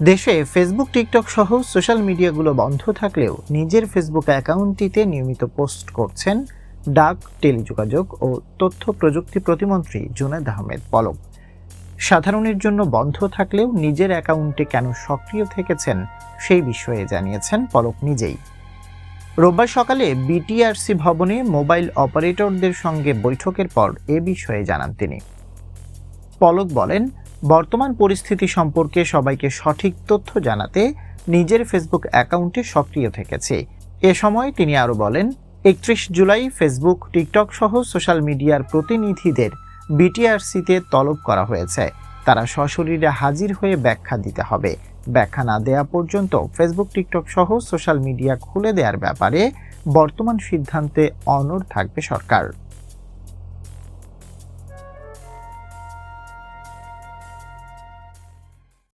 দেশে Facebook TikTok সহ social মিডিয়াগুলো বন্ধ থাকলেও নিজের ফেসবুক অ্যাকাউন্টটিতে নিয়মিত পোস্ট করছেন ডাক, টেলিযোগাযোগ ও তথ্য প্রযুক্তি প্রতিমন্ত্রী জুনায়দ আহমেদ পলক। সাধারণের জন্য বন্ধ থাকলেও নিজের অ্যাকাউন্টে কেন সক্রিয় থেকেছেন সেই বিষয়ে জানিয়েছেন পলক নিজেই। রোববার সকালে বিটিআরসি ভবনে মোবাইল অপারেটরদের সঙ্গে বৈঠকের পর এ বিষয়ে জানান তিনি। পলক বলেন, বর্তমান পরিস্থিতি সম্পর্কে সবাইকে সঠিক তথ্য জানাতে নিজের ফেসবুক অ্যাকাউন্টে সক্রিয় থেকেছে। এ সময় তিনি আরও বলেন, একত্রিশ জুলাই ফেসবুক, টিকটক সহ সোশ্যাল মিডিয়ার প্রতিনিধিদের বিটিআরসিতে তলব করা হয়েছে। তারা সশরীরে হাজির হয়ে ব্যাখ্যা দিতে হবে। ব্যাখ্যা না দেয়া পর্যন্ত ফেসবুক, টিকটক সহ সোশ্যাল মিডিয়া খুলে দেওয়ার ব্যাপারে বর্তমান সিদ্ধান্তে অনড় থাকবে সরকার।